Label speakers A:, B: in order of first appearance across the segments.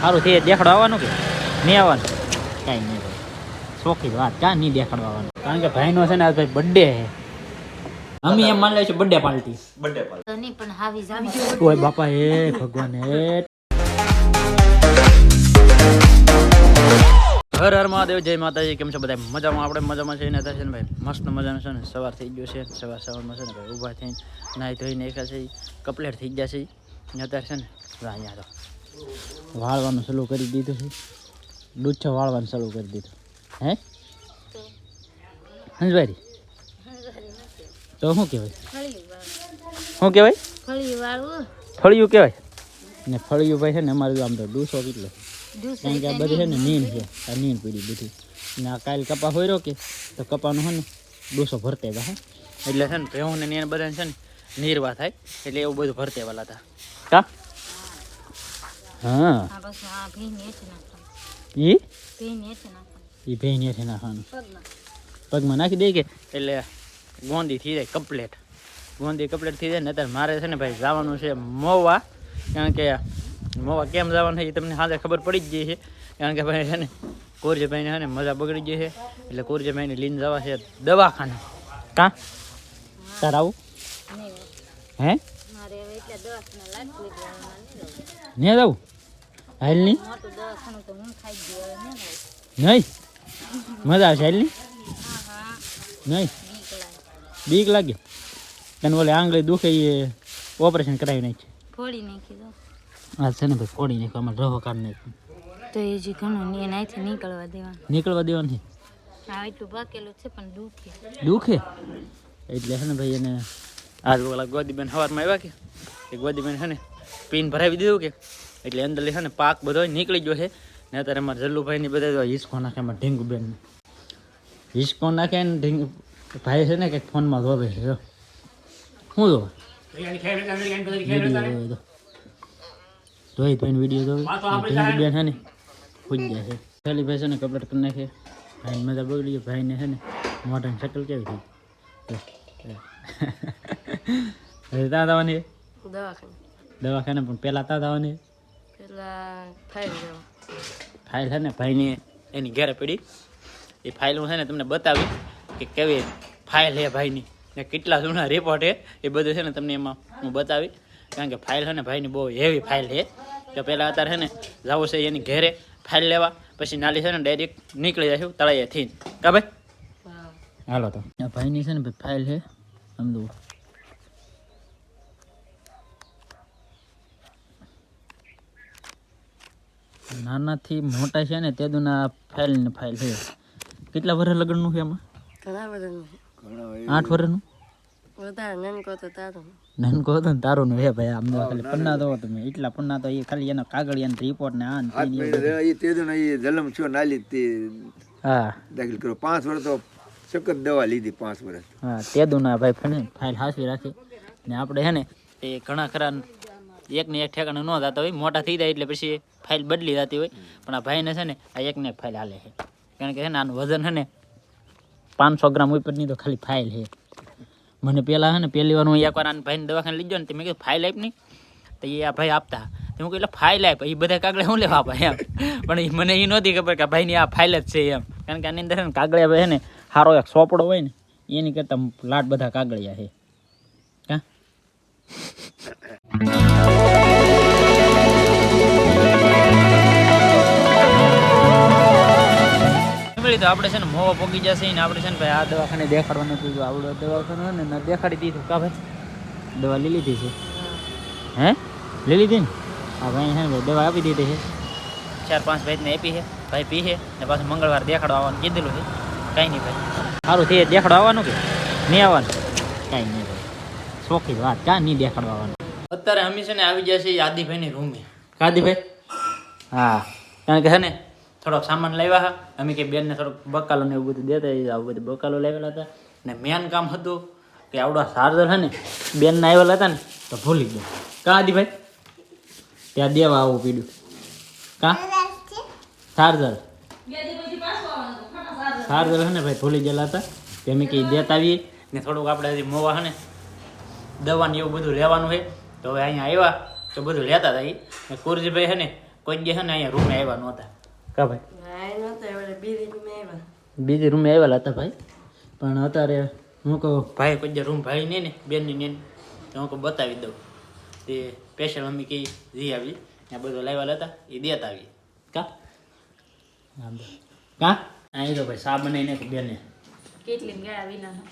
A: સારું થઈ દેખાડો આવવાનું કે? નહીં આવવાનું? કાંઈ નહીં ભાઈ. શોખી વાત કાં નહીં દેખાડવા આવવાનું કારણ કે ભાઈનો છે ને આજ ભાઈ બર્થડે છે. અમે એમ માની લઈશું બર્થડે પાર્ટી
B: તો નહીં પણ હાવી જાવી
A: ઓય બાપા એ ભગવાન હે હર હર મહાદેવ જય માતાજી. કેમ છો બધા મજામાં? આપણે મજામાં છે ને? છે ને ભાઈ મસ્ત મજાનું છે ને? સવાર થઈ ગયો છે. સવાર સવારમાં છે ને ભાઈ ઊભા થઈને નાહી ધોઈને એકા છે. કપલેટ થઈ ગયા છે. ને અત્યારે છે ને અહીંયા તો વાળવાનું શરૂ કરી દીધું છે. ડુચ્છો વાળવાનું શરૂ કરી દીધું. હે? હંસભાઈ. તો શું કહેવાય? શું કહેવાય? ફળિયું કહેવાય? ને ફળિયું ભાઈ છે ને અમારું આમ તો ડૂસો કેટલો કારણ કે આ બધું છે ને નીન છે. આ નીન પીડી બધી. ને આ કાલ કપા હોય કે તો કપાનું છે ને ડૂસો ભરતે હે? એટલે છે ને ભેહું ને નીન બધા છે ને નીરવા થાય. એટલે એવું બધું ભરતે વાલા હતા. કા? હા.
B: બસ આ ભીન હેઠ નાખવાનું
A: ઈ?
B: ભીન હેઠ નાખવાનું
A: ઈ ભેં છે નાખવાનું
B: પગમાં.
A: નાખી દે કે? એટલે ગોંદી થઈ જાય કપલેટ ગોંદી કપલેટ થઈ જાય ને અત્યારે મારે છે ને ભાઈ જવાનું છે મોવા. કારણ કે મોવા કેમ જવાનું છે એ તમને હાજર ખબર પડી જ ગઈ છે. કારણ કે ભાઈ છે ને કોરજીભાઈને છે ને મજા બગડી ગઈ છે. એટલે કોરજીભાઈને લઈને જવા છે દવાખાને. કાં? તાર આવું? હે. ને જવું હાલ નહીં?
B: હું નહીં
A: મજા આવશે હાલ નહીં?
B: હા હા
A: નહીં
B: બીક લાગે.
A: તને બોલે આંગળી દુખે એ ઓપરેશન કરાવી નાખી.
B: ફોડી નાખી દો
A: હા છે ને ભાઈ ફોડી નાખો અમારે રહો કાઢ નાખ્યો
B: તો એ જે ઘણું એનાથી નીકળવા દેવાનું.
A: નીકળવા દેવાનું
B: આ એટલું બાકેલું છે પણ દુખે.
A: દુખે? એટલે છે ને ભાઈ એને આજ ઓલા ગોદીબેન સવારમાં આવ્યા કે? એ ગોદીબેન છે ને પીન ભરાવી દીધું કે? એટલે અંદર છે ને પાક બધો નીકળી ગયો છે. ને અત્યારે અમારા જલ્લુભાઈ ની બધા હિસકો નાખે એમાં ઢીંગુબેન હિસકો નાખે ને ઢીંગ ભાઈ છે ને કંઈક ફોનમાં ધોવે છે જો. શું જોવે તો. જોઈ વીડિયો જોવે ઢીંગુબેન છે ને ખુજ જાય છે. ખાલી ભાઈ છે ને કપડાં કરી નાખે. ભાઈ મજા બગડી ગયો ભાઈને છે ને મોઢાની શકલ કેવી થઈ? હવે ત્યાં દવાની
B: દવાખાને.
A: દવાખાને પણ પહેલાં જવાની
B: પેલા ફાઈલ જવા
A: ફાઇલ છે ને ભાઈની એની ઘેરે પડી. એ ફાઇલ હું છે ને તમને બતાવી કે કેવી ફાઇલ છે ભાઈની. ને કેટલા જૂના રિપોર્ટ છે એ બધું છે ને તમને એમાં હું બતાવી. કારણ કે ફાઇલ છે ને ભાઈની બહુ હેવી ફાઇલ છે તો પહેલાં અત્યારે છે ને જવું છે એની ઘેરે ફાઇલ લેવા. પછી નાલી છે ને ડાયરેક્ટ નીકળી જશું તળાઈએથી કા ભાઈ? હાલો તો. આ ભાઈની છે ને ફાઇલ છે સમજવું નાનાથી મોટા છે ને તેદુના ફાઇલ ને ફાઇલ છે. કેટલા વર્ષ લગ્નનું છે એમાં?
B: ઘણા
A: આઠ વર્ષનું?
B: નાનકો તો તારું.
A: નાનકો હતો ને તારું હે ભાઈ આમ ખાલી પન્ના દો તમે એટલા પન્ના તો એ ખાલી એનો કાગળિયા રિપોર્ટ ને આ ને તે ને
C: એ તેજો ને એ જલમ છો નાલી તે
A: હા.
C: દાખલ કરો પાંચ વર્ષ તો સખત દવા લીધી પાંચ વર્ષ.
A: હા તેદુના ભાઈ ફાઇલ ફાઇલ હાસવી રાખી. ને આપણે છે ને એ ઘણા ખરા એક ને એક ઠેકાણે ન થતા હોય મોટા થઈ જાય એટલે પછી ફાઇલ બદલી જતી હોય. પણ આ ભાઈને છે ને, આ એક ને એક ફાઇલ હાલે છે. કારણ કે છે ને, આનું વજન છે ને, પાંચસો ગ્રામ ઉપરની તો ખાલી ફાઇલ છે. મને પહેલાં છે ને, પહેલી વાર હું એકવાર આને ભાઈને દવાખાને લઈ જાઉં ને, તો મેં કીધું, ફાઇલ આપી નહીં તો એ આ ભાઈ આપતા. હું એટલે ફાઇલ આપ. એ બધા કાગળે હું લેવા ભાઈ એમ? પણ મને એ નહોતી ખબર કે ભાઈની આ ફાઇલ જ છે એમ. કારણ કે આની અંદર કાગળે છે ને સારો એક સોપડો હોય ને, એની કરતાં લાટ બધા કાગળિયા છે. કાં? તો આપણે છે ને મોવા પોગી જશે ને આપણે છે ને ભાઈ આ દવાખાને દેખાડવાનું કીધું આવડો દવાખાનું ને ના દેખાડી દીધું. કા ભાઈ? દવા લઈ લીધી છે. હે. લઈ લીધી ને? હા ભાઈ છે ને ભાઈ દવા આપી દીધી છે. ચાર પાંચ ભાઈને આપી છે. ભાઈ પી છે. ને પાછું મંગળવાર દેખાડો આવવાનું કીધેલું છે. કાંઈ નહીં ભાઈ. સારું થઈ દેખાડો આવવાનું કે નહીં આવવાનું? કાંઈ નહીં ભાઈ. શોખી વાત. કાં નહીં દેખાડો આવવાનું. અત્યારે અમે છે ને આવી છીએ આદિભાઈની રૂમે. આદિભાઈ હા. કારણ કે છે ને થોડોક સામાન લાવ્યા હા. અમે કે બેનને થોડોક બકાલો ને એવું બધું દેતા આવું બધું બકાલો લાવેલા હતા. ને મેન કામ હતું કે આવડા ચાર્જર છે ને, બેનને આવેલા હતા ને, તો ભૂલી ગયો. કાં આદિભાઈ? ત્યાં દેવા આવું પીડ્યું. કાં? ચાર્જર ચાર્જર છે ને ભાઈ, ભૂલી ગયેલા હતા કે અમે કંઈ દેતા આવીએ. ને થોડુંક આપણે હજી મોવા છે ને દવાને એવું બધું લેવાનું છે તો હવે અહીંયા આવ્યા, તો બધું લેતા હતા એ કુરજીભાઈ છે ને, કોઈ જે છે ને અહીંયા રૂમે આવ્યા નહોતા. કા ભાઈ?
B: બીજી રૂમે
A: આવેલા હતા ભાઈ. પણ અત્યારે હું કહું ભાઈ કોઈ રૂમ ભાઈ નહીં ને બેનની ને તો હું કહું બતાવી દઉં. તે સ્પેશિયલ મમ્મી કહી જી આવી. ત્યાં બધું લાવ્યા હતા એ દેતા આવી. કા? હા. કા? અહીં તો ભાઈ સા બનાવીને બેને.
B: કેટલી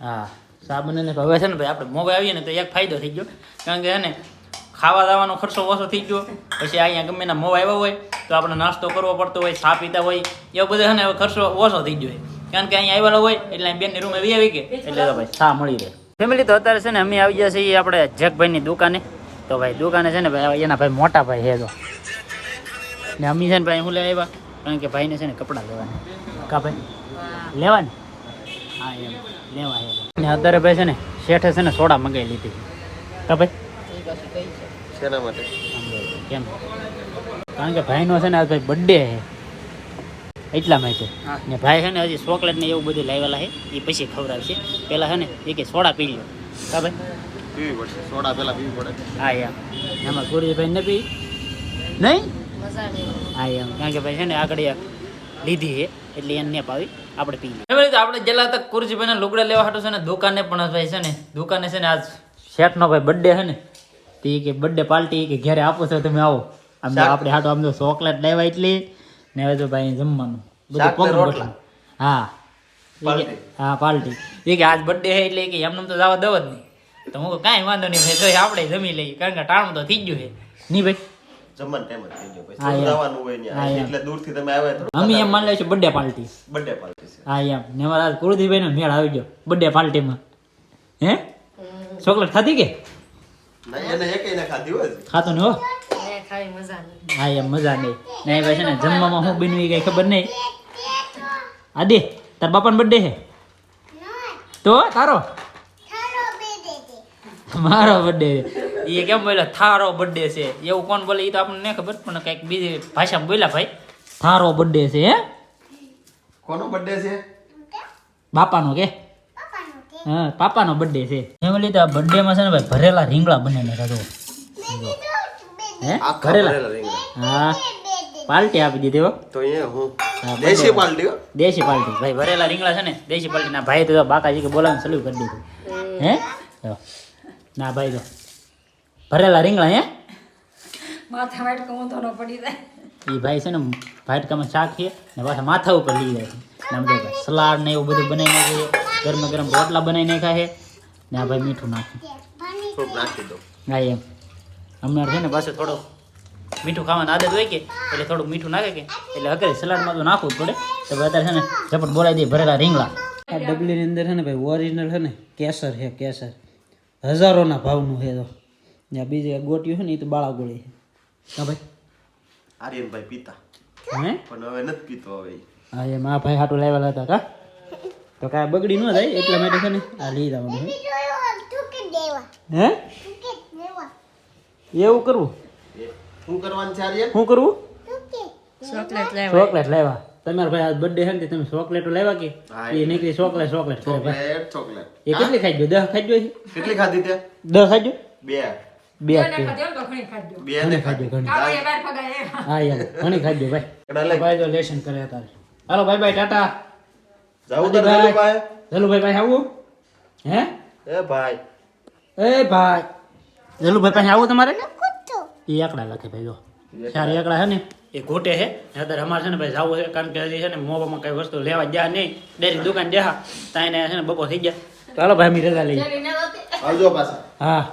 A: હા સાબ બનાવીને હવે છે ને ભાઈ આપણે મોબાઈલ આવીએ ને તો એક ફાયદો થઈ ગયો. કારણ કે છે ને ખાવા દાવાનો ખર્ચો ઓછો થઈ ગયો. પછી અહીંયા ગમે એના મોં આવ્યા હોય તો આપણે નાસ્તો કરવો પડતો હોય ચા પીતા હોય એવો બધો છે ને હવે ખર્ચો ઓછો થઈ ગયો કારણ કે અહીંયા આવેલો હોય એટલે બેનની રૂમે વી આવી કે એટલે તો ભાઈ ચા મળી રહે. ફેમિલી તો અત્યારે છે ને અમે આવી ગયા છીએ આપણે જેકભાઈની દુકાને. તો ભાઈ દુકાને છે ને ભાઈ એના ભાઈ મોટા ભાઈ હે તો. ને અમી છે ને ભાઈ હું લેવા આવ્યા કારણ કે ભાઈને છે ને કપડાં લેવાના. કા ભાઈ? લેવાને? હા એમ. લેવા ને અત્યારે ભાઈ છે ને શેઠે છે ને સોડા મંગાવી લીધી. કા ભાઈ?
C: શેના માટે?
A: કેમ? કારણ કે ભાઈનો છે ને આજ ભાઈ બર્થડે છે. એટલા માટે ને ભાઈ છે ને હજી ચોકલેટ ને એવું બધું લાવેલા છે એ પછી ખવડાવશે. પેલા છે ને એ કે સોડા પી લ્યો. હા ભાઈ?
C: પીવી પડશે. સોડા પેલા પીવી પડે.
A: હા એમ એમાં ગુરુજીભાઈ ને પી.
B: નહીં?
A: હા એમ કારણ કે ભાઈ છે ને આગળ એક લીધી છે. એટલે એને ને પાવી. આપણે પી લઈએ. આપણે જેલા તક કુરજીભાઈ લુગડા લેવા હાટું છે ને દુકાને પણ ભાઈ છે ને દુકાને છે ને આજ શેઠનો ભાઈ બર્થડે છે ને તે કે બર્થડે પાર્ટી કે ઘરે આપો છો તમે આવો. આમ તો આપણે હાટો આમ તો ચોકલેટ લેવા એટલી ને હવે તો ભાઈ જમવાનું. બધું પગ
C: રોટલા.
A: હા. હા પાર્ટી એ કે આજ બર્થડે છે એટલે કે એમને તો જવા દવ જ નહીં. તો હું કાંઈ વાંધો નહીં ભાઈ તો આપણે જમી લઈએ. કારણ કે ટાણું તો થઈ ગયું છે. નહીં ભાઈ?
C: જમવાનું ટાઈમ જ થઈ ગયો. પછી જવાનું હોય
A: હા,
C: એટલે દૂરથી તમે આવ્યા તો
A: અમે એમ માની લઈશું બર્થડે પાર્ટી
C: બર્થડે પાર્ટી છે.
A: હા એમ. ને અમારા આજ કુળદીભાઈ નો મેળ આવી ગયો. બર્થડે પાર્ટીમાં હે? ચોકલેટ ખાધી કે? ખાતો ને હો
B: મજા નહીં.
A: હા એમ મજા નહીં. ને ભાઈ છે ને જમવામાં શું બન્યું એ કઈ ખબર નહીં. આદિ તાર બાપાનો બર્થડે છે? તો તારો? મારો બર્થડે એ કેમ બોલ્યો? થારો બર્થડે છે. એવું કોણ બોલે? એ તો આપણને નહીં ખબર પણ કંઈક બીજી ભાષામાં બોલ્યા ભાઈ. થારો બર્થડે છે હે?
C: કોનો બર્થડે છે?
A: બાપાનો કે? હા પાપાનો બર્થડે છે. ફેમિલી તો બર્થડે માં છે ને ભાઈ ભરેલા રીંગણા બને ખાધો હે? ભરેલા. હા. પાલટી આપી દીધી હો.
C: તો એ હું. દેશી પાલટી હો.
A: દેશી પાલટી. ભાઈ ભરેલા રીંગણા છે ને દેશી પાલટી. ના ભાઈ તો બાકાજી કે બોલાવીને સલું કરી દીધું. હે? ના ભાઈ તો ભરેલા રીંગણા હે?
B: માથા વાટકો તો ન પડી જાય.
A: એ ભાઈ છે ને ભાટકામાં શાક છે ને પાછા માથા ઉપર લઈ જાય છે. ને આમ સલાડ ને એવું બધું બનાવી નાખે ગરમ ગરમ રોટલા બનાવી નાખ્યા છે. ને આ ભાઈ મીઠું નાખે. હા એમ. હમણાં છે ને પાછું થોડો મીઠું ખાવાની આદત હોય કે એટલે થોડુંક મીઠું નાખે કે એટલે અગર સલાડમાં તો નાખવું જ પડે. તો અત્યારે છે ને ઝપટ બોલાવી દઈએ ભરેલા રીંગણા. આ ડબલીની અંદર છે ને ભાઈ ઓરિજિનલ છે ને કેસર છે કેસર. હજારોના ભાવનું છે તો. ને બીજી ગોટીઓ છે ને એ તો બાળા ગોળી છે. હા ભાઈ.
C: આર્યનભાઈ પીતા.
A: હે?
C: પણ હવે નથી પીતો હવે
A: હા એ મા ભાઈ હાટું લાવેલા હતા. કા તો કાંઈ બગડી ન થાય એટલા માટે છે ને આ લઈ જવાનું છે. હે? એવું કરવું?
C: શું કરવાનું છે આર્યન?
A: શું કરવું?
B: ચોકલેટ લેવા.
A: ચોકલેટ લાવ્યા તમારા ભાઈ આજ બર્થડે છે ને તમે ચોકલેટો લાવ્યા કે? એ નીકળી ચોકલેટ ચોકલેટ કરે ભાઈ.
C: ચોકલેટ ચોકલેટ
A: એ કેટલી ખાઈ ગયો? દસ ખાઈ ગયો
C: કેટલી ખાધી તે?
A: દસ ખાઈ ગયો?
C: બે.
A: બે જ
C: બે ને
A: ખાઈ ઘણી. હા? યાર ઘણી ખાઈ ભાઈ. ભાઈ તો લેશન કરે તારે હાલો ભાઈ ભાઈ ટાટા.
C: જાવું તો
A: ભાઈ.
C: ભાઈ
A: ભાઈ આવું? હે?
C: એ ભાઈ.
A: એ ભાઈ. જલુભાઈ પાસે આવું તમારે એ એકડા લખે ભાઈ જો. ચાર એકડા છે ને? એ ઘોટે હે. અત્યારે અમારે છે ને ભાઈ જવું છે કારણ કે હજી છે ને મોબામાં કઈ વસ્તુ લેવા ગયા નહીં. ડેરી દુકાન જ્યાં ત્યાં છે ને બપોર થઈ ગયા. તો હાલો ભાઈ અમે રજા લઈએ.
C: આવજો પાછા.
A: હા.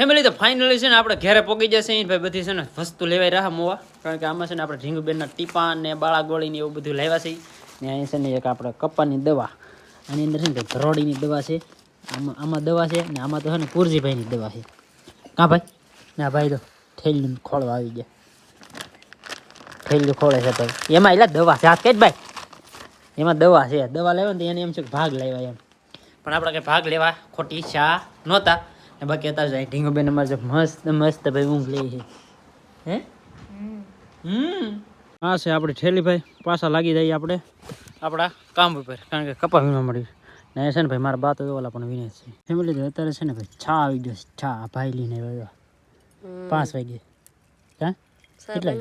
A: ફેમિલી તો ફાઇનલી છે ને આપણે ઘરે પોગી જશે ભાઈ બધી છે ને વસ્તુ લેવાય રહ્યા મોવા. કારણ કે આમાં છે ને આપણે ઢીંગુબેનના ટીપા ને બાળા ગોળી ને એવું બધું લેવા છે. ને અહીં છે ને એક આપણે કપ્પાની દવા. આની અંદર છે ને ધરોડીની દવા છે. આમાં આમાં દવા છે ને આમાં તો છે ને પુરજીભાઈની દવા છે. કાં ભાઈ? ના ભાઈ તો થેલીનું ખોળવા આવી ગયા. થેલીનું ખોળે છે ભાઈ. એમાં એટલે દવા છે. હાથ કે ભાઈ? એમાં દવા છે. દવા લેવા ને એને એમ છે કે ભાગ લેવાય એમ. પણ આપણે કંઈ ભાગ લેવા ખોટી ઈચ્છા નહોતા. ને બાકી અત્યારે જાય ઢીંગોબેન અમારે મસ્ત મસ્ત ભાઈ ઊંઘ લે છે. હે? હમ. હા છે આપણે ઠેલી ભાઈ. પાછા લાગી જાય આપણે. આપણા કામ ઉપર કારણ કે કપા વીમા મળી ને છે ને ભાઈ મારા બા તો ઓલા પણ વિને છે. ફેમિલી તો અત્યારે છે ને ભાઈ છા આવી ગયો છા. ભાઈ લઈને આવ્યો પાંચ વાગે. હા? કેટલા?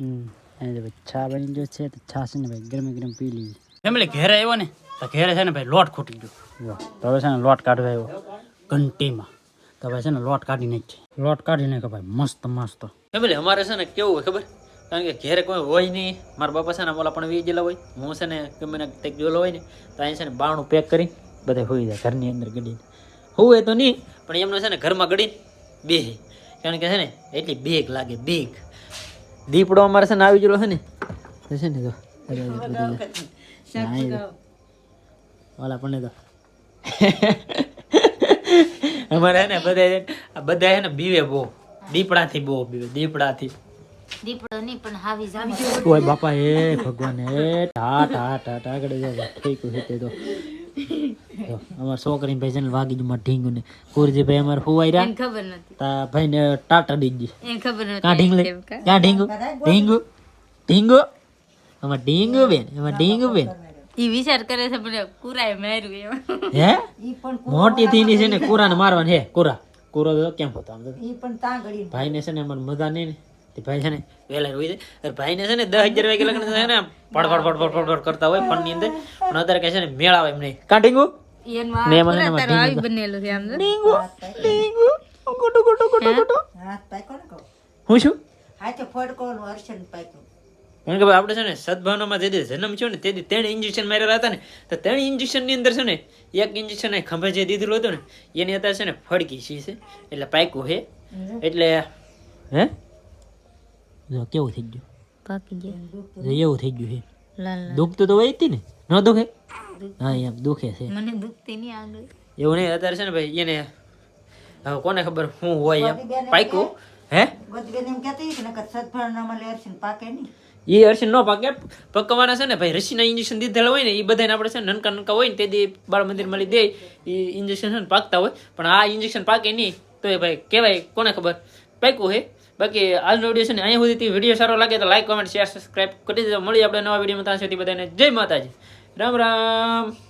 A: હમ. તો ભાઈ છા બની ગયો છે તો છા છે ને ભાઈ ગરમ ગરમ પી લીધી. ફેમિલી ઘેરે આવ્યો ને તો ઘેરે છે ને ભાઈ લોટ ખૂટી ગયો. હવે છે ને લોટ કાઢવા આવ્યો. ઘંટીમાં. તો ભાઈ છે ને લોટ કાઢી નાખ લોટ કાઢી નાખે ભાઈ મસ્ત મસ્ત. ભાઈ અમારે છે ને કેવું હોય ખબર? કારણ કે ઘેરે કોઈ હોય નહીં. મારા બાપા છે ને ઓલા પણ વી ગયેલા હોય. હું છે ને ગમે ને કંઈક ગયેલો હોય ને તો અહીં છે ને બાણું પેક કરી બધે હોઈ જાય ઘરની અંદર ગડીને. હોય તો નહીં પણ એમને છે ને ઘરમાં ગડીને બે કારણ કે છે ને એટલી બેગ લાગે બેગ દીપડો અમારે છે ને આવી ગયેલો છે ને છે ને તો. ઓલા પણ તો. અમારે ને બધા આ બધા છે ને બીવે બહુ. દીપડાથી બહુ બીવે દીપડાથી.
B: દીપડો નહીં પણ હાવી જાવી.
A: ઓય બાપા એ ભગવાન એ ટાટ ટાટ ટાટ આગળ જાવ ઠીક છે તો અમાર છોકરી ભાઈ છે ને વાગી જ ઢીંગુ ને કુરજી ભાઈ અમાર હુવાઈ રહ્યા.
B: ખબર નથી
A: તા ભાઈ ને ટાટા દીધી
B: એને ખબર
A: ઢીંગલી? ક્યાં ઢીંગુ? ઢીંગુ? ઢીંગુ? અમાર ઢીંગુ બેન અમાર ઢીંગુ બેન
B: ઈ વિચાર કરે છે પણ કુરાએ માર્યું એમ.
A: હે? મોટી થઈને છે ને કુરાને મારવાની હે કુરા. કુરો તો કેમ હોતો આમ તો? ભાઈ ને છે ને અમારે મજા નહીં તે ભાઈ છે ને વહેલા રોઈ જાય ભાઈ છે ને દસ હજાર વાગે લગ્ન થાય ને પડ પડ પડ પડ પડ કરતા હોય પણ ની અંદર. પણ અત્યારે કહે છે ને મેળા હોય એમ નહીં. કાં ઢીંગુ મેં મને
B: આવી બનેલું છે આમ
A: ઢીંગુ ઢીંગુ ગોટો ગોટો ગોટો ગોટો હું શું કારણ કે ભાઈ આપણે છે ને સદભાવનામાં જે દી જન્મ થયો ને તે દી ત્રણ ઇન્જેક્શન મારેલા હતા ને તો ત્રણ ઇન્જેક્શનની અંદર છે ને એક ઇન્જેક્શન ખંભે જે દીધેલું હતું ને એની અત્યારે છે ને ફડકી છે એટલે પાક્યું હે. એટલે હે? જો કેવું થઈ ગયું?
B: પાકી ગયું.
A: એવું થઈ ગયું હે. દુખતું તો હોય હતી ને? ન દુખે? હા એમ દુખે છે.
B: મને દુખતી નહીં આગળ.
A: એવું નહીં અત્યારે છે ને ભાઈ એને હવે કોને ખબર શું હોય એમ. પાક્યું? હે? એ અર્શન ન પાકે પકવાના છે ને ભાઈ, રસીના ઇન્જેક્શન દીધેલા હોય ને એ બધાને આપણે છે ને નનકા નનકા હોય ને, તે બાળ મંદિરમાં લઈ દે. એ ઇન્જેક્શન છે ને પાકતા હોય. પણ આ ઇન્જેક્શન પાકે નહીં. તો એ ભાઈ કહેવાય કોને ખબર? પાક્યું હે? બાકી આજનો વીડિયો છે ને, અહીંયા સુધી વીડિયો સારો લાગે તો લાઈક કોમેન્ટ શેર સબસ્ક્રાઈબ કરી દેજો. મળી આપણે નવા વિડીયોમાં ત્યાં સુધી બધાને જય માતાજી. રામ રામ.